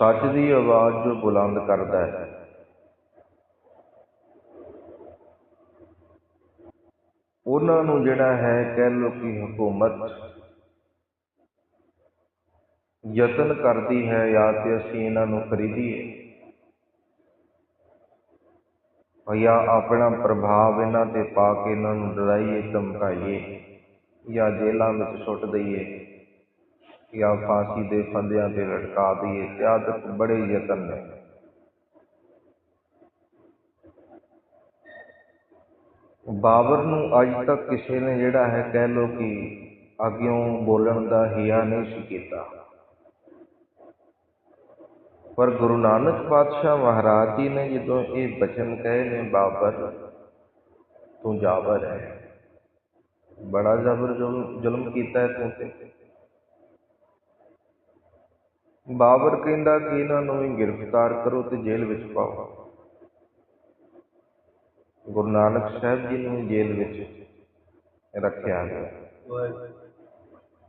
ਸੱਚ ਦੀ ਆਵਾਜ਼ ਜੋ ਬੁਲੰਦ ਕਰਦਾ ਹੈ। ਉਹਨਾਂ ਨੂੰ ਜਿਹੜਾ ਹੈ ਕਹਿ ਲਓ ਕਿ ਹਕੂਮਤ ਯਤਨ ਕਰਦੀ ਹੈ ਜਾਂ ਤੇ ਅਸੀਂ ਇਹਨਾਂ ਨੂੰ ਖਰੀਦੀਏ। ਜਾਂ ਆਪਣਾ ਪ੍ਰਭਾਵ ਇਹਨਾਂ ਤੇ ਪਾ ਕੇ ਇਹਨਾਂ ਨੂੰ ਡਰਾਈਏ, ਧਮਕਾਈਏ ਜਾਂ ਜੇਲ੍ਹਾਂ ਵਿੱਚ ਸੁੱਟ ਦਈਏ। ਜਾਂ ਫਾਂਸੀ ਦੇ ਫੰਦਿਆਂ ਤੇ ਲਟਕਾ ਦਈਏ ਇਤਿਆਦਿਕ ਬੜੇ ਯਤਨ ਨੇ। ਬਾਬਰ ਨੂੰ ਅੱਜ ਤੱਕ ਕਿਸੇ ਨੇ ਜਿਹੜਾ ਹੈ ਕਹਿ ਲੋ ਕਿ ਅੱਗਿਓਂ ਬੋਲਣ ਦਾ ਹਿਆ ਨਹੀਂ ਸੀ ਕੀਤਾ। ਪਰ ਗੁਰੂ ਨਾਨਕ ਪਾਤਸ਼ਾਹ ਮਹਾਰਾਜ ਜੀ ਨੇ ਜਦੋਂ ਇਹ ਬਚਨ ਕਹੇ ਨੇ, ਬਾਬਰ, ਤੂੰ ਜਾਬਰ ਹੈ। ਬੜਾ ਜ਼ਬਰ ਜ਼ੁਲਮ ਜ਼ੁਲਮ ਕੀਤਾ ਹੈ ਤੂੰ ਤੇ। ਬਾਬਰ ਕਹਿੰਦਾ ਕਿ ਇਹਨਾਂ ਨੂੰ ਵੀ ਗ੍ਰਿਫਤਾਰ ਕਰੋ ਤੇ ਜੇਲ੍ਹ ਵਿੱਚ ਪਾਓ। ਗੁਰੂ ਨਾਨਕ ਸਾਹਿਬ ਜੀ ਨੂੰ ਜੇਲ੍ਹ ਵਿੱਚ ਰੱਖਿਆ ਗਿਆ।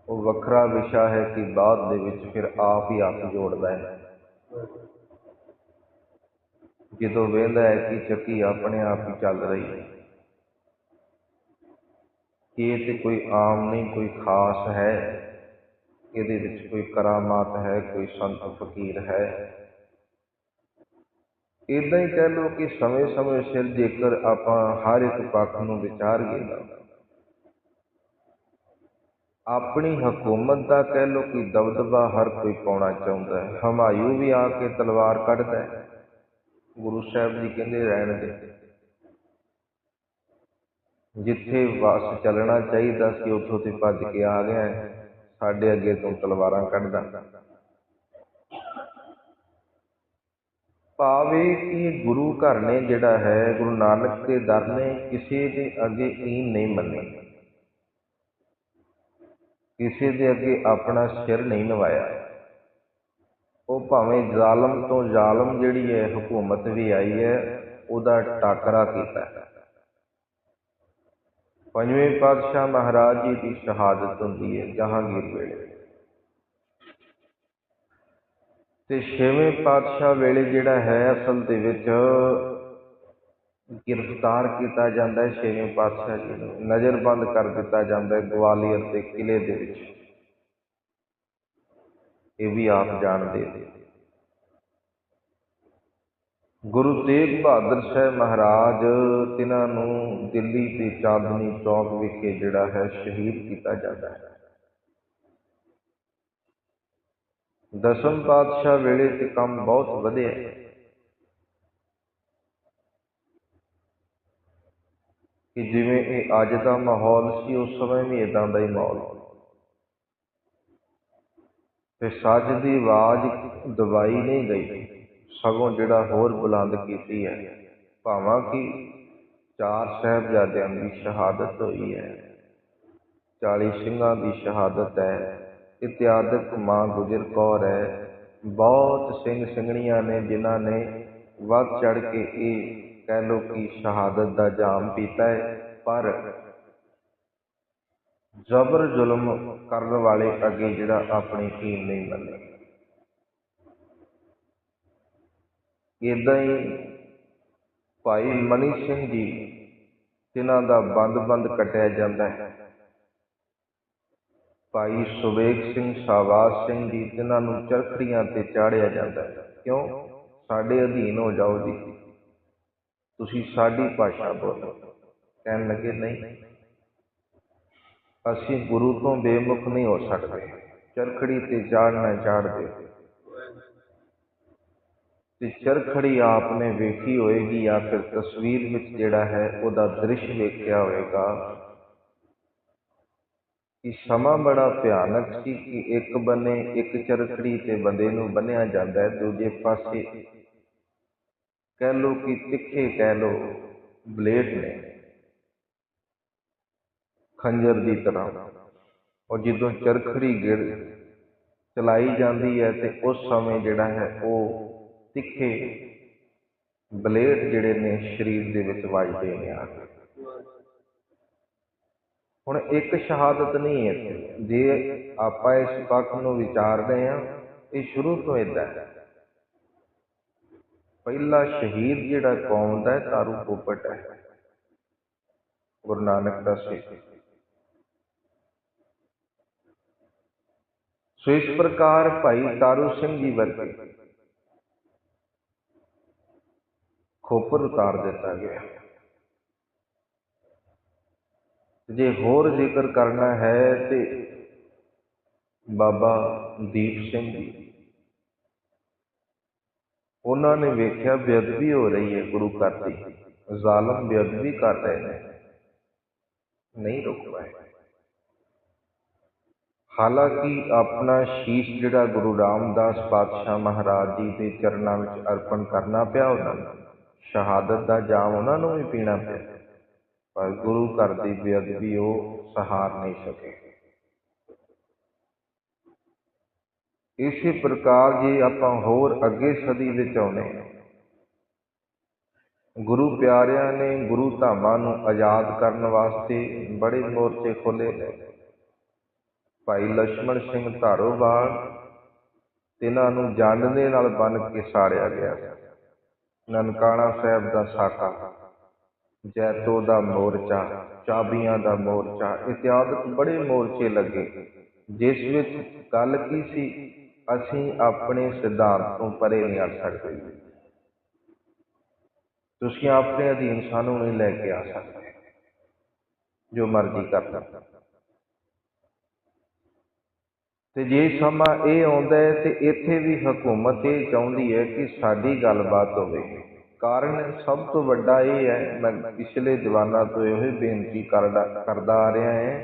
ਉਹ ਵੱਖਰਾ ਵਿਸ਼ਾ ਹੈ ਕਿ ਬਾਅਦ ਦੇ ਵਿੱਚ ਫਿਰ ਆਪ ਹੀ ਹੱਥ ਜੋੜਦਾ ਹੈ। ਜਦੋਂ ਵੇਂਦਾ ਹੈ ਕਿ ਚੱਕੀ ਆਪਣੇ ਆਪ ਹੀ ਚੱਲ ਰਹੀ ਹੈ। ਕਿ ਇਹ ਤੇ ਕੋਈ ਆਮ ਨਹੀਂ, ਕੋਈ ਖਾਸ ਹੈ। ਇਹਦੇ ਵਿੱਚ ਕੋਈ ਕਰਾਮਾਤ ਹੈ, ਕੋਈ ਸੰਤ ਫਕੀਰ ਹੈ। ਇਦਾਂ ਹੀ ਕਹਿ ਲਓ ਕਿ ਸਮੇਂ-ਸਮੇਂ ਸਿਰ ਜੇਕਰ ਆਪਾਂ ਹਰ ਇੱਕ ਪੱਖ ਨੂੰ ਵਿਚਾਰੀਏ ਨਾ ਆਪਣੀ ਹਕੂਮਤ ਦਾ ਕਹਿ ਲਓ ਕਿ ਦਬਦਬਾ ਹਰ ਕੋਈ ਪਾਉਣਾ ਚਾਹੁੰਦਾ ਹੈ। ਹਮਾਯੂ ਵੀ ਆ ਕੇ ਤਲਵਾਰ ਕੱਢਦਾ ਹੈ। ਗੁਰੂ ਸਾਹਿਬ ਜੀ ਕਹਿੰਦੇ ਰਹਿਣ ਦੇ। ਜਿੱਥੇ ਵਸ ਚੱਲਣਾ ਚਾਹੀਦਾ ਸੀ, ਉੱਥੋਂ ਤੇ ਭੱਜ ਕੇ ਆ ਗਿਆ ਹੈ। ਸਾਡੇ ਅੱਗੇ ਤੋਂ ਤਲਵਾਰਾਂ ਕੱਢਦਾ। ਭਾਵੇਂ ਕਿ ਗੁਰੂ ਘਰ ਨੇ ਜਿਹੜਾ ਹੈ, ਗੁਰੂ ਨਾਨਕ ਦੇ ਦਰ ਨੇ ਕਿਸੇ ਦੇ ਅੱਗੇ ਈਨ ਨਹੀਂ ਮੰਨੀ ਕਿਸੇ ਦੇ ਅੱਗੇ ਆਪਣਾ ਸਿਰ ਨਹੀਂ ਨਵਾਇਆ। ਉਹ ਭਾਵੇਂ ਜ਼ਾਲਮ ਤੋਂ ਜ਼ਾਲਮ ਜਿਹੜੀ ਹੈ, ਹਕੂਮਤ ਵੀ ਆਈ ਹੈ, ਉਹਦਾ ਟਾਕਰਾ ਕੀਤਾ ਹੈ। ਪੰਜਵੇਂ ਪਾਤਸ਼ਾਹ ਮਹਾਰਾਜ ਜੀ ਦੀ ਸ਼ਹਾਦਤ ਹੁੰਦੀ ਹੈ ਜਹਾਂਗੀਰ ਵੇਲੇ। ਤੇ ਛੇਵੇਂ ਪਾਤਸ਼ਾਹ ਵੇਲੇ ਜਿਹੜਾ ਹੈ ਅਸਲ ਦੇ ਵਿੱਚ ਗ੍ਰਿਫਤਾਰ ਕੀਤਾ ਜਾਂਦਾ ਹੈ ਛੇਵੇਂ ਪਾਤਸ਼ਾਹ ਜੀ ਨੂੰ। ਨਜ਼ਰਬੰਦ ਕਰ ਦਿੱਤਾ ਜਾਂਦਾ ਹੈ ਗਵਾਲੀਅਰ ਦੇ ਕਿਲੇ ਦੇ ਵਿੱਚ। ਇਹ ਵੀ ਆਪ ਜਾਣਦੇ ਨੇ। ਗੁਰੂ ਤੇਗ ਬਹਾਦਰ ਸਾਹਿਬ ਮਹਾਰਾਜ, ਤਿਨਾਂ ਨੂੰ ਦਿੱਲੀ ਦੇ ਚਾਂਦਨੀ ਚੌਕ ਵਿਖੇ ਜਿਹੜਾ ਹੈ ਸ਼ਹੀਦ ਕੀਤਾ ਜਾਂਦਾ ਹੈ। ਦਸਮ ਪਾਤਸ਼ਾਹ ਵੇਲੇ ਤੇ ਕੰਮ ਬਹੁਤ ਵਧਿਆ। ਕਿ ਜਿਵੇਂ ਇਹ ਅੱਜ ਦਾ ਮਾਹੌਲ ਸੀ, ਉਸ ਸਮੇਂ ਵੀ ਇਦਾਂ ਦਾ ਹੀ ਮਾਹੌਲ। ਤੇ ਸੱਚ ਦੀ ਆਵਾਜ਼ ਦਬਾਈ ਨਹੀਂ ਗਈ। ਸਗੋਂ ਜਿਹੜਾ ਹੋਰ ਬੁਲੰਦ ਕੀਤੀ ਹੈ, ਭਾਵਾਂ ਕਿ ਚਾਰ ਸਾਹਿਬਜ਼ਾਦਿਆਂ ਦੀ ਸ਼ਹਾਦਤ ਹੋਈ ਹੈ। 40 ਸਿੰਘਾਂ ਦੀ ਸ਼ਹਾਦਤ ਹੈ ਇਤਿਆਦਿਕ ਮਾਂ ਗੁਜਰ ਕੌਰ ਹੈ। ਬਹੁਤ ਸਿੰਘ ਸਿੰਘਣੀਆਂ ਨੇ ਜਿਨ੍ਹਾਂ ਨੇ ਵੱਧ ਚੜ ਕੇ ਇਹ ਕਹਿ ਲੋ ਕਿ ਸ਼ਹਾਦਤ ਦਾ ਜਾਮ ਪੀਤਾ ਹੈ, ਪਰ ਜ਼ਬਰ ਜ਼ੁਲਮ ਕਰਨ ਵਾਲੇ ਅੱਗੇ ਜਿਹੜਾ ਆਪਣੀ ਕੀਮ ਨਹੀਂ ਮੰਨੇ ਇੱਦਾਂ ਹੀ ਭਾਈ ਮਨੀ ਸਿੰਘ ਜੀ ਜਿਨ੍ਹਾਂ ਦਾ ਬੰਦ-ਬੰਦ ਕੱਟਿਆ ਜਾਂਦਾ ਹੈ। ਭਾਈ ਸੁਵੇਗ ਸਿੰਘ ਸ਼ਾਬਾਸ਼ ਸਿੰਘ ਜੀ ਜਿਨ੍ਹਾਂ ਨੂੰ ਚਰਖੜੀਆਂ ਤੇ ਚਾੜਿਆ ਜਾਂਦਾ ਹੈ। ਕਿਉਂ? ਸਾਡੇ ਅਧੀਨ ਹੋ ਜਾਓ ਜੀ। ਤੁਸੀਂ ਸਾਡੀ ਭਾਸ਼ਾ ਬੋਲੋ। ਕਹਿਣ ਲੱਗੇ, ਨਹੀਂ, ਅਸੀਂ ਗੁਰੂ ਤੋਂ ਬੇਮੁਖ ਨਹੀਂ ਹੋ ਸਕਦੇ। ਚਰਖੜੀ ਤੇ ਚਾੜਨਾ ਚਾੜ ਦਿਓ ਤੇ ਚਰਖੜੀ ਆਪਨੇ ਵੇਖੀ ਹੋਏਗੀ, ਜਾਂ ਫਿਰ ਤਸਵੀਰ ਵਿੱਚ ਜਿਹੜਾ ਹੈ, ਉਹਦਾ ਦ੍ਰਿਸ਼ ਵੇਖਿਆ ਹੋਏਗਾ। ਕਿ ਸਮਾਂ ਬੜਾ ਭਿਆਨਕ ਸੀ ਕਿ ਇੱਕ ਬੰਨੇ ਇੱਕ ਚਰਖੜੀ ਤੇ ਬੰਦੇ ਨੂੰ ਬੰਨਿਆ ਜਾਂਦਾ ਹੈ, ਦੂਜੇ ਪਾਸੇ ਕਹਿ ਲੋ ਕਿ ਤਿੱਖੇ ਕਹਿ ਲੋ ਬਲੇਡ ਨੇ, ਖੰਜਰ ਦੀ ਤਰ੍ਹਾਂ। ਔਰ ਜਦੋਂ ਚਰਖੜੀ ਗਿਰ ਚਲਾਈ ਜਾਂਦੀ ਹੈ ਤੇ ਉਸ ਸਮੇਂ ਜਿਹੜਾ ਹੈ, ਉਹ ਤਿੱਖੇ ਬਲੇਡ ਜਿਹੜੇ ਨੇ ਸਰੀਰ ਦੇ ਵਿੱਚ ਵੱਜਦੇ ਨੇ ਆ ਹੁਣ ਇੱਕ ਸ਼ਹਾਦਤ ਨਹੀਂ ਹੈ ਜੇ ਆਪਾਂ ਇਸ ਪੱਖ ਨੂੰ ਵਿਚਾਰਦੇ ਹਾਂ, ਇਹ ਸ਼ੁਰੂ ਤੋਂ ਇਦਾਂ ਹੈ। ਪਹਿਲਾ ਸ਼ਹੀਦ ਜਿਹੜਾ ਕੌਮ ਦਾ ਹੈ, ਤਾਰੂ ਪੋਪਟ ਹੈ। ਗੁਰੂ ਨਾਨਕ ਦਾ ਸਿੱਖ ਸੋ ਇਸ ਪ੍ਰਕਾਰ ਭਾਈ ਤਾਰੂ ਸਿੰਘ ਜੀ ਵਰਗੇ ਖੋਪਰ ਉਤਾਰ ਦਿੱਤਾ ਗਿਆ। ਜੇ ਹੋਰ ਜ਼ਿਕਰ ਕਰਨਾ ਹੈ ਤੇ ਬਾਬਾ ਦੀਪ ਸਿੰਘ ਜੀ, ਉਹਨਾਂ ਨੇ ਵੇਖਿਆ ਬੇਅਦਬੀ ਹੋ ਰਹੀ ਹੈ ਗੁਰੂ ਘਰ ਦੀ। ਜ਼ਾਲਮ ਬੇਅਦਬੀ ਕਰ ਰਹੇ ਨੇ। ਨਹੀਂ ਰੁਕ ਪਾਏ। ਹਾਲਾਂਕਿ ਆਪਣਾ ਸ਼ੀਸ਼ ਜਿਹੜਾ ਗੁਰੂ ਰਾਮਦਾਸ ਪਾਤਸ਼ਾਹ ਮਹਾਰਾਜ ਜੀ ਦੇ ਚਰਨਾਂ ਵਿੱਚ ਅਰਪਣ ਕਰਨਾ ਪਿਆ ਉਹਨਾਂ ਨੂੰ ਸ਼ਹਾਦਤ ਦਾ ਜਾਮ ਉਹਨਾਂ ਨੂੰ ਵੀ ਪੀਣਾ ਪਿਆ। ਪਰ ਗੁਰੂ ਘਰ ਦੀ ਬੇਅਦਬੀ ਉਹ ਸਹਾਰ ਨਹੀਂ ਸਕੇ। ਇਸੇ ਪ੍ਰਕਾਰ ਜੇ ਆਪਾਂ ਹੋਰ ਅੱਗੇ ਸਦੀ ਵਿੱਚ ਆਉਨੇ ਗੁਰੂ ਪਿਆਰਿਆਂ ਨੇ ਗੁਰੂ ਧਾਮਾਂ ਨੂੰ ਆਜ਼ਾਦ ਕਰਨ ਵਾਸਤੇ ਬੜੇ ਮੋਰਚੇ ਖੋਲੇ ਨੇ। ਭਾਈ ਲక్ష్మణ ਸਿੰਘ ਧਾਰੋਵਾਲ ਇਹਨਾਂ ਨੂੰ ਜੰਡ ਨਾਲ ਬੰਨ ਕੇ ਸਾੜਿਆ ਗਿਆ ਨਨਕਾਣਾ ਸਾਹਿਬ ਦਾ ਸਾਕਾ, ਜੈਤੋ ਦਾ ਮੋਰਚਾ, ਚਾਬੀਆਂ ਦਾ ਮੋਰਚਾ ਇਤਿਆਦਿਕ ਬੜੇ ਮੋਰਚੇ ਲੱਗੇ, ਜਿਸ ਵਿੱਚ ਗੱਲ ਕੀ ਸੀ? ਅਸੀਂ ਆਪਣੇ ਸਿਧਾਂਤ ਤੋਂ ਪਰੇ ਨਹੀਂ ਆ ਸਕਦੇ। ਤੁਸੀਂ ਆਪਣੇ ਅਧੀਨ ਸਾਨੂੰ ਨਹੀਂ ਲੈ ਕੇ ਆ ਸਕਦੇ। ਜੋ ਮਰਜ਼ੀ ਕਰ ਲਓ ਤੇ ਜੇ ਸਮਾਂ ਇਹ ਆਉਂਦਾ ਹੈ ਤੇ ਇੱਥੇ ਵੀ ਹਕੂਮਤ ਇਹ ਚਾਹੁੰਦੀ ਹੈ ਕਿ ਸਾਡੀ ਗੱਲਬਾਤ ਹੋਵੇ। ਕਾਰਨ ਸਭ ਤੋਂ ਵੱਡਾ ਇਹ ਹੈ, ਮੈਂ ਪਿਛਲੇ ਜਵਾਨਾਂ ਤੋਂ ਇਹੋ ਹੀ ਬੇਨਤੀ ਕਰਦਾ ਕਰਦਾ ਆ ਰਿਹਾ ਹਾਂ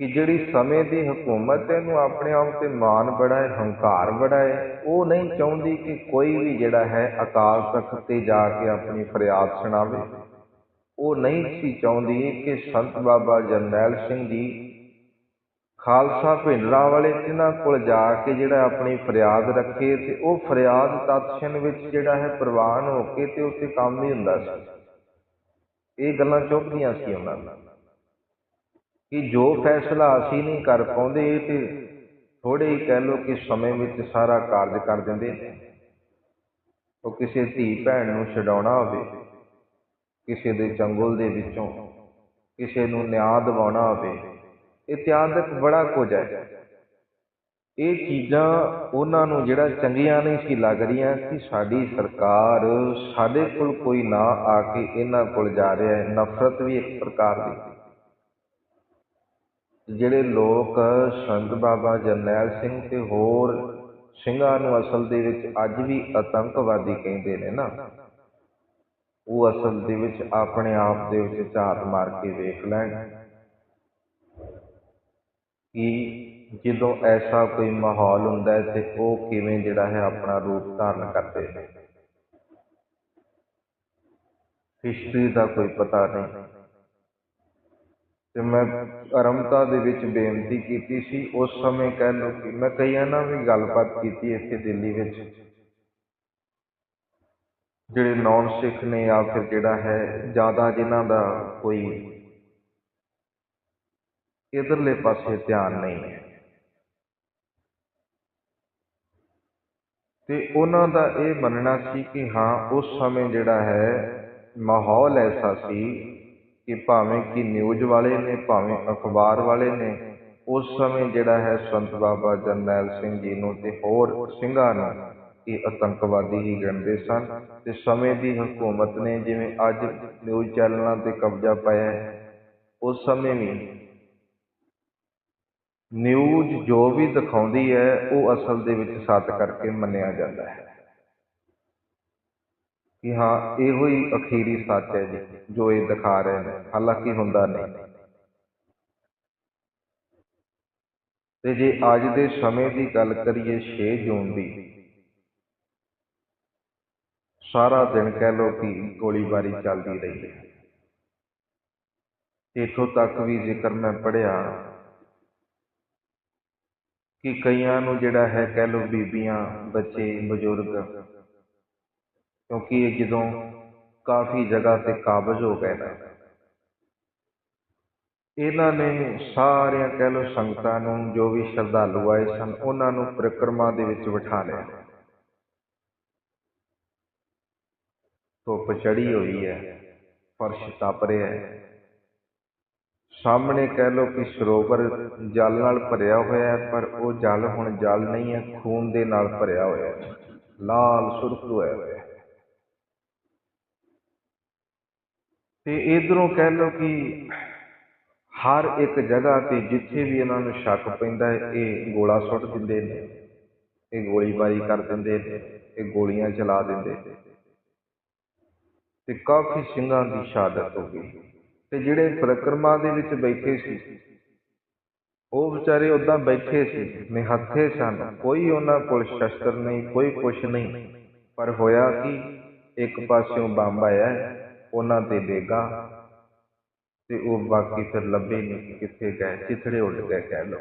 ਕਿ ਜਿਹੜੀ ਸਮੇਂ ਦੀ ਹਕੂਮਤ ਹੈ, ਇਹਨੂੰ ਆਪਣੇ ਆਪ ਤੇ ਮਾਣ ਬੜਾ ਹੈ ਹੰਕਾਰ ਬੜਾ ਹੈ ਉਹ ਨਹੀਂ ਚਾਹੁੰਦੀ ਕਿ ਕੋਈ ਵੀ ਜਿਹੜਾ ਹੈ, ਅਕਾਲ ਤਖਤ ਤੇ ਜਾ ਕੇ ਆਪਣੀ ਫਰਿਆਦ ਸੁਣਾਵੇ। ਉਹ ਨਹੀਂ ਸੀ ਚਾਹੁੰਦੀ ਕਿ ਸੰਤ ਬਾਬਾ ਜਰਨੈਲ ਸਿੰਘ ਜੀ ਖਾਲਸਾ ਭਿੰਡਰਾਂ ਵਾਲੇ, ਜਿਨ੍ਹਾਂ ਕੋਲ ਜਾ ਕੇ ਜਿਹੜਾ ਆਪਣੀ ਫਰਿਆਦ ਰੱਖੇ ਤੇ ਉਹ ਫਰਿਆਦ ਤਤਸ਼ਣ ਵਿੱਚ ਜਿਹੜਾ ਹੈ ਪ੍ਰਵਾਨ ਹੋ ਕੇ ਤੇ ਉੱਥੇ ਕੰਮ ਹੀ ਹੁੰਦਾ ਸੀ। ਇਹ ਗੱਲਾਂ ਚੁੱਕਦੀਆਂ ਸੀ ਉਹਨਾਂ ਨੂੰ ਕਿ ਜੋ ਫੈਸਲਾ ਅਸੀਂ ਨਹੀਂ ਕਰ ਪਾਉਂਦੇ ਤੇ ਥੋੜੇ ਹੀ ਕਹਿ ਲੋ ਕਿ ਸਮੇਂ ਵਿੱਚ ਸਾਰਾ ਕਾਰਜ ਕਰ ਦਿੰਦੇ ਨੇ। ਉਹ ਕਿਸੇ ਧੀ ਭੈਣ ਨੂੰ ਛਡਾਉਣਾ ਹੋਵੇ, ਕਿਸੇ ਦੇ ਚੰਗੁਲ ਦੇ ਵਿੱਚੋਂ, ਕਿਸੇ ਨੂੰ ਨਿਆਂ ਦਿਵਾਉਣਾ ਹੋਵੇ ਇਤਿਆਦਿਕ ਬੜਾ ਕੁਝ ਹੈ। ਇਹ ਚੀਜ਼ਾਂ ਉਹਨਾਂ ਨੂੰ ਜਿਹੜਾ ਚੰਗੀਆਂ ਨਹੀਂ ਸੀ ਲੱਗ ਰਹੀਆਂ ਕਿ ਸਾਡੀ ਸਰਕਾਰ ਸਾਡੇ ਕੋਲ ਕੋਈ ਨਾ ਆ ਕੇ ਇਹਨਾਂ ਕੋਲ ਜਾ ਰਿਹਾ ਹੈ। ਨਫ਼ਰਤ ਵੀ ਇੱਕ ਪ੍ਰਕਾਰ ਦੀ ਜਿਹੜੇ ਲੋਕ ਸੰਤ ਬਾਬਾ ਜਰਨੈਲ ਸਿੰਘ ਤੇ ਹੋਰ ਸਿੰਘਾਂ ਨੂੰ ਅਸਲ ਦੇ ਵਿੱਚ ਅੱਜ ਵੀ ਆਤੰਕਵਾਦੀ ਕਹਿੰਦੇ ਨੇ ਨਾ, ਉਹ ਅਸਲ ਦੇ ਵਿੱਚ ਆਪਣੇ ਆਪ ਦੇ ਵਿੱਚ ਝਾਤ ਮਾਰ ਕੇ ਵੇਖ ਲੈਣ। ਕਿ ਜਦੋਂ ਐਸਾ ਕੋਈ ਮਾਹੌਲ ਹੁੰਦਾ ਹੈ ਤੇ ਉਹ ਕਿਵੇਂ ਜਿਹੜਾ ਹੈ ਆਪਣਾ ਰੂਪ ਧਾਰਨ ਕਰਦੇ ਨੇ। ਹਿਸਟਰੀ ਦਾ ਕੋਈ ਪਤਾ ਨਹੀਂ। ਤੇ ਮੈਂ ਅਰਮਤਾ ਦੇ ਵਿੱਚ ਬੇਨਤੀ ਕੀਤੀ ਸੀ, ਉਸ ਸਮੇਂ ਕਹਿ ਲਓ ਕਿ ਮੈਂ ਕਈਆਂ ਨਾਲ ਵੀ ਗੱਲਬਾਤ ਕੀਤੀ ਇੱਥੇ ਦਿੱਲੀ ਵਿੱਚ। ਜਿਹੜੇ ਨੌਨ ਸਿੱਖ ਨੇ ਜਾਂ ਫਿਰ ਜਿਹੜਾ ਹੈ, ਜ਼ਿਆਦਾ ਜਿਨ੍ਹਾਂ ਦਾ ਕੋਈ ਇਧਰਲੇ ਪਾਸੇ ਧਿਆਨ ਨਹੀਂ ਹੈ। ਤੇ ਉਹਨਾਂ ਦਾ ਇਹ ਮੰਨਣਾ ਸੀ ਕਿ ਹਾਂ, ਉਸ ਸਮੇਂ ਜਿਹੜਾ ਹੈ, ਮਾਹੌਲ ਐਸਾ ਸੀ ਕਿ ਭਾਵੇਂ ਕਿ ਨਿਊਜ਼ ਵਾਲੇ ਨੇ, ਭਾਵੇਂ ਅਖਬਾਰ ਵਾਲੇ ਨੇ, ਉਸ ਸਮੇਂ ਜਿਹੜਾ ਹੈ ਸੰਤ ਬਾਬਾ ਜਰਨੈਲ ਸਿੰਘ ਜੀ ਨੂੰ ਤੇ ਹੋਰ ਸਿੰਘਾਂ ਨੂੰ ਇਹ ਆਤੰਕਵਾਦੀ ਹੀ ਗਿਣਦੇ ਸਨ। ਤੇ ਸਮੇਂ ਦੀ ਹਕੂਮਤ ਨੇ, ਜਿਵੇਂ ਅੱਜ ਨਿਊਜ਼ ਚੈਨਲਾਂ ਤੇ ਕਬਜ਼ਾ ਪਾਇਆ ਹੈ, ਉਸ ਸਮੇਂ ਵੀ ਨਿਊਜ਼ ਜੋ ਵੀ ਦਿਖਾਉਂਦੀ ਹੈ, ਉਹ ਅਸਲ ਦੇ ਵਿੱਚ ਸੱਚ ਕਰਕੇ ਮੰਨਿਆ ਜਾਂਦਾ ਹੈ। ਕਿ ਹਾਂ, ਇਹੋ ਹੀ ਅਖੀਰੀ ਸੱਚ ਹੈ ਜੀ, ਜੋ ਇਹ ਦਿਖਾ ਰਹੇ ਨੇ ਹਾਲਾਂਕਿ ਹੁੰਦਾ ਨਹੀਂ। ਤੇ ਜੇ ਅੱਜ ਦੇ ਸਮੇਂ ਦੀ ਗੱਲ ਕਰੀਏ 6 ਜੂਨ ਦੀ, ਸਾਰਾ ਦਿਨ ਕਹਿ ਲੋ ਕਿ ਗੋਲੀਬਾਰੀ ਚੱਲਦੀ ਰਹੀ ਹੈ। ਇੱਥੋਂ ਤੱਕ ਵੀ ਜੇਕਰ ਮੈਂ ਪੜਿਆ ਕਿ ਕਈਆਂ ਨੂੰ ਜਿਹੜਾ ਹੈ ਕਹਿ ਲੋ ਬੀਬੀਆਂ, ਬੱਚੇ, ਬਜ਼ੁਰਗ, ਕਿਉਂਕਿ ਇਹ ਜਦੋਂ ਕਾਫੀ ਜਗ੍ਹਾ ਤੇ ਕਾਬਜ਼ ਹੋ ਗਏ ਨੇ। ਇਹਨਾਂ ਨੇ ਸਾਰਿਆਂ ਕਹਿ ਲੋ ਸੰਗਤਾਂ ਨੂੰ ਜੋ ਵੀ ਸ਼ਰਧਾਲੂ ਆਏ ਸਨ, ਉਹਨਾਂ ਨੂੰ ਪਰਿਕਰਮਾ ਦੇ ਵਿੱਚ ਬਿਠਾ ਲਿਆ। ਧੁੱਪ ਚੜੀ ਹੋਈ ਹੈ, ਫਰਸ਼ ਤਪ ਰਿਹਾ ਹੈ। ਸਾਹਮਣੇ ਕਹਿ ਲਓ ਕਿ ਸਰੋਵਰ ਜਲ ਨਾਲ ਭਰਿਆ ਹੋਇਆ ਹੈ, ਪਰ ਉਹ ਜਲ ਹੁਣ ਜਲ ਨਹੀਂ ਹੈ, ਖੂਨ ਦੇ ਨਾਲ ਭਰਿਆ ਹੋਇਆ ਹੈ। ਲਾਲ ਸੁਰਖ ਹੋਇਆ ਹੋਇਆ ਹੈ। ਤੇ ਇਧਰੋਂ ਕਹਿ ਲਓ ਕਿ ਹਰ ਇੱਕ ਜਗ੍ਹਾ ਤੇ ਜਿੱਥੇ ਵੀ ਇਹਨਾਂ ਨੂੰ ਸ਼ੱਕ ਪੈਂਦਾ ਹੈ, ਇਹ ਗੋਲਾ ਸੁੱਟ ਦਿੰਦੇ ਨੇ, ਇਹ ਗੋਲੀਬਾਰੀ ਕਰ ਦਿੰਦੇ ਨੇ, ਇਹ ਗੋਲੀਆਂ ਚਲਾ ਦਿੰਦੇ ਨੇ। ਤੇ ਕਾਫੀ ਸਿੰਘਾਂ ਦੀ ਸ਼ਹਾਦਤ ਹੋ ਗਈ। ਤੇ ਜਿਹੜੇ ਪ੍ਰਕਰਮਾਂ ਦੇ ਵਿੱਚ ਬੈਠੇ ਸੀ, ਉਹ ਵਿਚਾਰੇ ਉਦਾਂ ਬੈਠੇ ਸੀ, ਨਿਹੱਥੇ ਸਨ। ਕੋਈ ਉਹਨਾਂ ਕੋਲ ਸ਼ਸਤਰ ਨਹੀਂ, ਕੋਈ ਕੁਛ ਨਹੀਂ। ਪਰ ਹੋਇਆ ਕਿ? ਇੱਕ ਪਾਸਿਓਂ ਬੰਬ ਆਇਆ, ਉਹਨਾਂ ਤੇ ਡੇਗਾ ਤੇ ਉਹ ਬਾਕੀ ਫਿਰ ਲੱਭੇ ਨਹੀਂ ਕਿੱਥੇ ਗਏ ਚਿਥੜੇ ਉੱਡ ਗਏ ਕਹਿ ਲੋ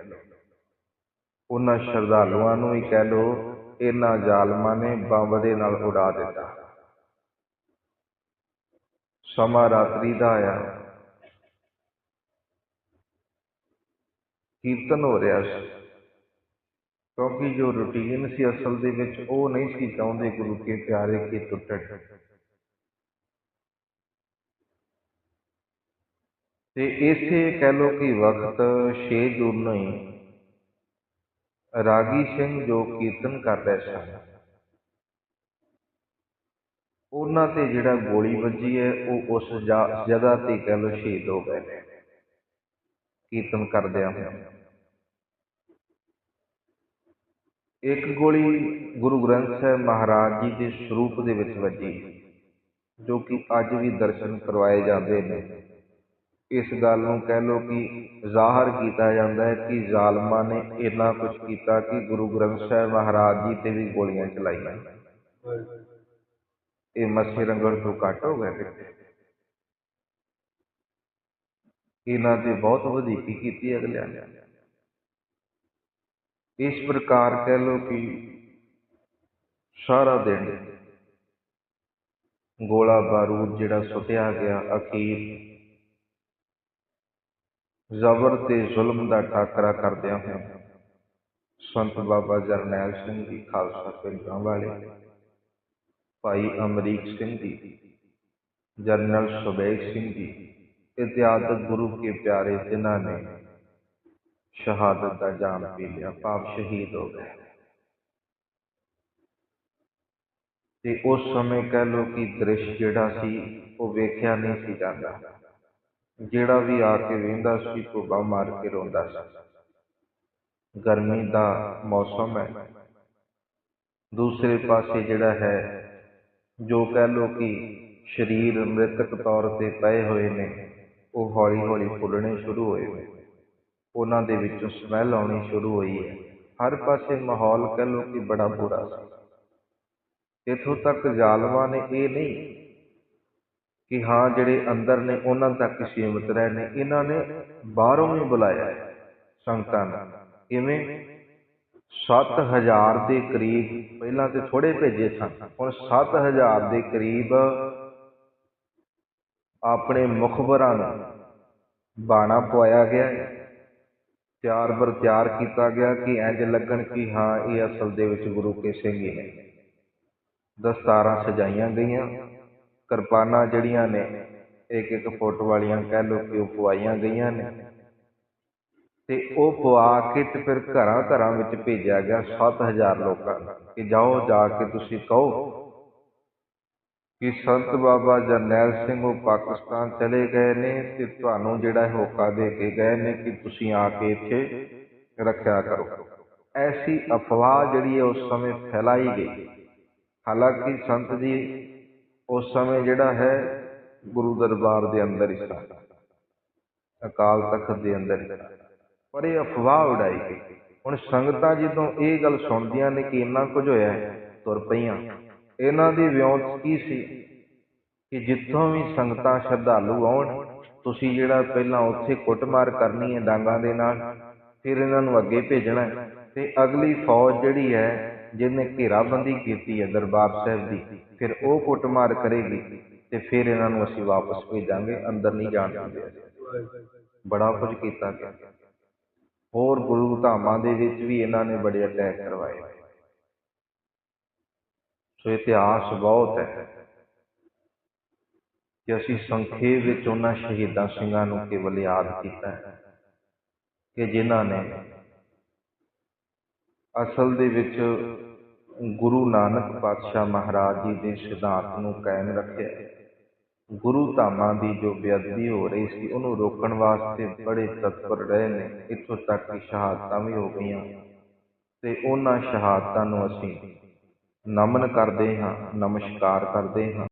ਉਹਨਾਂ ਸ਼ਰਧਾਲੂਆਂ ਨੂੰ ਹੀ ਕਹਿ ਲੋ ਇਹਨਾਂ ਜ਼ਾਲਮਾਂ ਨੇ ਬੰਬ ਦੇ ਨਾਲ ਉਡਾ ਦਿੱਤਾ। ਸਮਾਂ ਰਾਤਰੀ ਦਾ ਆਇਆ। ਕੀਰਤਨ ਹੋ ਰਿਹਾ ਸੀ। ਕਿਉਂਕਿ ਜੋ ਰੁਟੀਨ ਸੀ ਅਸਲ ਦੇ ਵਿੱਚ ਉਹ ਨਹੀਂ ਸੀ ਚਾਹੁੰਦੇ ਗੁਰੂ ਕੇ ਪਿਆਰੇ ਕੀ ਟੁੱਟਣ। ਤੇ ਇਸੇ ਕਹਿ ਲੋ ਕਿ ਵਕਤ 6 ਜੂਨ ਨੂੰ ਹੀ ਰਾਗੀ ਸਿੰਘ ਜੋ ਕੀਰਤਨ ਕਰ ਰਹੇ ਸਨ, ਉਹਨਾਂ ਤੇ ਜਿਹੜਾ ਗੋਲੀ ਵੱਜੀ ਹੈ, ਉਹ ਉਸ ਜਾ- ਜਗ੍ਹਾ ਤੇ ਕਹਿ ਲੋ ਸ਼ਹੀਦ ਹੋ ਗਏ ਨੇ। ਕੀਰਤਨ ਕਰਦਿਆਂ ਹੋਇਆ ਇੱਕ ਗੋਲੀ ਗੁਰੂ ਗ੍ਰੰਥ ਸਾਹਿਬ ਮਹਾਰਾਜ ਜੀ ਦੇ ਸਰੂਪ ਦੇ ਵਿੱਚ ਵੱਜੀ, ਜੋ ਕਿ ਅੱਜ ਵੀ ਦਰਸ਼ਨ ਕਰਵਾਏ ਜਾਂਦੇ ਨੇ। ਇਸ ਗੱਲ ਨੂੰ ਕਹਿ ਲੋ ਕਿ ਜ਼ਾਹਰ ਕੀਤਾ ਜਾਂਦਾ ਹੈ ਕਿ ਜ਼ਾਲਮਾਂ ਨੇ ਇੰਨਾ ਕੁਝ ਕੀਤਾ ਕਿ ਗੁਰੂ ਗ੍ਰੰਥ ਸਾਹਿਬ ਮਹਾਰਾਜ ਜੀ ਤੇ ਵੀ ਗੋਲੀਆਂ ਚਲਾਈਆਂ। ਇਹ ਮੱਛੀ ਰੰਗਣ ਤੋਂ ਘੱਟ ਹੋ ਗਏ ਇਹਨਾਂ ਤੇ ਬਹੁਤ ਵਧੀਕੀ ਕੀਤੀ ਅਗਲਿਆਂ ਨੇ। ਇਸ ਪ੍ਰਕਾਰ ਕਹਿ ਲੋ ਕਿ ਸਾਰਾ ਦਿਨ ਗੋਲਾ ਬਾਰੂਦ ਜਿਹੜਾ ਸੁੱਟਿਆ ਗਿਆ, ਅਖੀਰ ਜ਼ਬਰ ਤੇ ਜ਼ੁਲਮ ਦਾ ਟਾਕਰਾ ਕਰਦਿਆਂ ਹੋਇਆ ਸੰਤ ਬਾਬਾ ਜਰਨੈਲ ਸਿੰਘ ਜੀ, ਖਾਲਸਾ ਪਿੰਡਾਂ ਵਾਲੇ, ਭਾਈ ਅਮਰੀਕ ਸਿੰਘ ਜੀ, ਜਰਨਲ ਸੁਬੇਗ ਸਿੰਘ ਜੀ ਇਤਿਆਦਿਕ ਗੁਰੂ ਕੇ ਪਿਆਰੇ, ਜਿਨ੍ਹਾਂ ਨੇ ਸ਼ਹਾਦਤ ਦਾ ਜਾਮ ਪੀ ਲਿਆ ਪਾਪ ਸ਼ਹੀਦ ਹੋ ਗਏ। ਤੇ ਉਸ ਸਮੇਂ ਕਹਿ ਲੋ ਕਿ ਦ੍ਰਿਸ਼ ਜਿਹੜਾ ਸੀ, ਉਹ ਵੇਖਿਆ ਨਹੀਂ ਸੀ ਜਾਂਦਾ। ਜਿਹੜਾ ਵੀ ਆ ਕੇ ਵੇਂਦਾ ਸੀ ਧੁੱਬਾ ਮਾਰ ਕੇ ਰੋਂਦਾ ਸੀ। ਗਰਮੀ ਦਾ ਮੌਸਮ ਹੈ। ਦੂਸਰੇ ਪਾਸੇ ਜਿਹੜਾ ਹੈ, ਜੋ ਕਹਿ ਲੋ ਕਿ ਸਰੀਰ ਮ੍ਰਿਤਕ ਤੌਰ ਤੇ ਪਏ ਹੋਏ ਨੇ, ਉਹ ਹੌਲੀ ਹੌਲੀ ਫੁੱਲਣੇ ਸ਼ੁਰੂ ਹੋਏ ਨੇ। ਉਹਨਾਂ ਦੇ ਵਿੱਚੋਂ ਸਮੈਲ ਆਉਣੀ ਸ਼ੁਰੂ ਹੋਈ ਹੈ। ਹਰ ਪਾਸੇ ਮਾਹੌਲ ਕਹਿ ਲੋ ਕਿ ਬੜਾ ਬੁਰਾ ਸੀ। ਇੱਥੋਂ ਤੱਕ ਜ਼ਾਲਮਾਂ ਨੇ ਇਹ ਨਹੀਂ ਕਿ ਹਾਂ, ਜਿਹੜੇ ਅੰਦਰ ਨੇ, ਉਹਨਾਂ ਤੱਕ ਸੀਮਿਤ ਰਹੇ ਨੇ ਇਹਨਾਂ ਨੇ ਬਾਹਰੋਂ ਵੀ ਬੁਲਾਇਆ ਸੰਗਤਾਂ ਨੂੰ। ਕਿਵੇਂ 7000 ਦੇ ਕਰੀਬ ਪਹਿਲਾਂ ਤੇ ਥੋੜੇ ਭੇਜੇ ਸਨ। ਹੁਣ 7000 ਦੇ ਕਰੀਬ ਆਪਣੇ ਮੁਖਬਰਾਂ ਨੂੰ ਬਾਣਾ ਪਵਾਇਆ ਗਿਆ ਹੈ। ਤਿਆਰ ਬਰ ਤਿਆਰ ਕੀਤਾ ਗਿਆ ਕਿ ਇੰਜ ਲੱਗਣ ਕਿ ਹਾਂ, ਇਹ ਅਸਲ ਦੇ ਵਿੱਚ ਗੁਰੂ ਕੇ ਸਿੰਘ ਹੀ ਨੇ। ਦਸਤਾਰਾਂ ਸਜਾਈਆਂ ਗਈਆਂ, ਕਿਰਪਾਨਾਂ ਜਿਹੜੀਆਂ ਨੇ ਇੱਕ ਇੱਕ ਫੁੱਟ ਵਾਲੀਆਂ ਕਹਿ ਲੋ ਕਿ ਉਹ ਪਵਾਈਆਂ ਗਈਆਂ ਨੇ। ਤੇ ਉਹ ਪਵਾ ਕੇ ਤੇ ਫਿਰ ਘਰਾਂ ਘਰਾਂ ਵਿੱਚ ਭੇਜਿਆ ਗਿਆ 7000 ਲੋਕਾਂ ਨੂੰ ਕਿ ਜਾਓ, ਜਾ ਕੇ ਤੁਸੀਂ ਕਹੋ ਕਿ ਸੰਤ ਬਾਬਾ ਜਰਨੈਲ ਸਿੰਘ ਉਹ ਪਾਕਿਸਤਾਨ ਚਲੇ ਗਏ ਨੇ ਤੇ ਤੁਹਾਨੂੰ ਜਿਹੜਾ ਹੋਕਾ ਦੇ ਕੇ ਗਏ ਨੇ ਕਿ ਤੁਸੀਂ ਆ ਕੇ ਇੱਥੇ ਰੱਖਿਆ ਕਰੋ। ਐਸੀ ਅਫਵਾਹ ਜਿਹੜੀ ਹੈ ਉਸ ਸਮੇਂ ਫੈਲਾਈ ਗਈ। ਹਾਲਾਂਕਿ ਸੰਤ ਜੀ ਉਸ ਸਮੇਂ ਜਿਹੜਾ ਹੈ ਗੁਰੂ ਦਰਬਾਰ ਦੇ ਅੰਦਰ ਹੀ ਸਨ ਅਕਾਲ ਤਖਤ ਦੇ ਅੰਦਰ ਹੀ ਪਰ ਇਹ ਅਫਵਾਹ ਉਡਾਈ ਗਈ। ਹੁਣ ਸੰਗਤਾਂ ਜਦੋਂ ਇਹ ਗੱਲ ਸੁਣਦੀਆਂ ਨੇ ਕਿ ਇੰਨਾ ਕੁਝ ਹੋਇਆ, ਤੁਰ ਪਈਆਂ। ਇਹਨਾਂ ਦੀ ਵਿਉਂਤ ਕੀ ਸੀ? ਕਿ ਜਿੱਥੋਂ ਵੀ ਸੰਗਤਾਂ ਸ਼ਰਧਾਲੂ ਆਉਣ, ਤੁਸੀਂ ਜਿਹੜਾ ਪਹਿਲਾਂ ਉੱਥੇ ਕੁੱਟਮਾਰ ਕਰਨੀ ਹੈ ਡਾਂਗਾਂ ਦੇ ਨਾਲ, ਫਿਰ ਇਹਨਾਂ ਨੂੰ ਅੱਗੇ ਭੇਜਣਾ ਹੈ। ਤੇ ਅਗਲੀ ਫੌਜ ਜਿਹੜੀ ਹੈ, ਜਿਹਨੇ ਘੇਰਾਬੰਦੀ ਕੀਤੀ ਹੈ ਦਰਬਾਰ ਸਾਹਿਬ ਦੀ, ਫਿਰ ਉਹ ਕੁੱਟਮਾਰ ਕਰੇਗੀ ਤੇ ਫਿਰ ਇਹਨਾਂ ਨੂੰ ਅਸੀਂ ਵਾਪਸ ਭੇਜਾਂਗੇ, ਅੰਦਰ ਨਹੀਂ ਜਾਣ ਦਿੰਦੇ ਬੜਾ ਕੁਝ ਕੀਤਾ ਗਿਆ। ਹੋਰ ਗੁਰੂ ਧਾਮਾਂ ਦੇ ਵਿੱਚ ਵੀ ਇਹਨਾਂ ਨੇ ਬੜੇ ਅਟੈਕ ਕਰਵਾਏ। ਸੋ ਇਤਿਹਾਸ ਬਹੁਤ ਹੈ ਕਿ ਅਸੀਂ ਸੰਖੇਪ ਵਿੱਚ ਉਹਨਾਂ ਸ਼ਹੀਦਾਂ ਸਿੰਘਾਂ ਨੂੰ ਕੇਵਲ ਯਾਦ ਕੀਤਾ ਹੈ ਕਿ ਜਿਨ੍ਹਾਂ ਨੇ ਅਸਲ ਦੇ ਵਿੱਚ ਗੁਰੂ ਨਾਨਕ ਪਾਤਸ਼ਾਹ ਮਹਾਰਾਜ ਜੀ ਦੇ ਸਿਧਾਂਤ ਨੂੰ ਕਾਇਮ ਰੱਖਿਆ ਗੁਰੂ ਧਾਮਾਂ ਦੀ ਜੋ ਬੇਅਦਬੀ ਹੋ ਰਹੀ ਸੀ, ਉਹਨੂੰ ਰੋਕਣ ਵਾਸਤੇ ਬੜੇ ਤਤਪਰ ਰਹੇ ਨੇ। ਇੱਥੋਂ ਤੱਕ ਕਿ ਸ਼ਹਾਦਤਾਂ ਵੀ ਹੋ ਗਈਆਂ ਤੇ ਉਹਨਾਂ ਸ਼ਹਾਦਤਾਂ ਨੂੰ ਅਸੀਂ ਨਮਨ ਕਰਦੇ ਹਾਂ ਨਮਸਕਾਰ ਕਰਦੇ ਹਾਂ।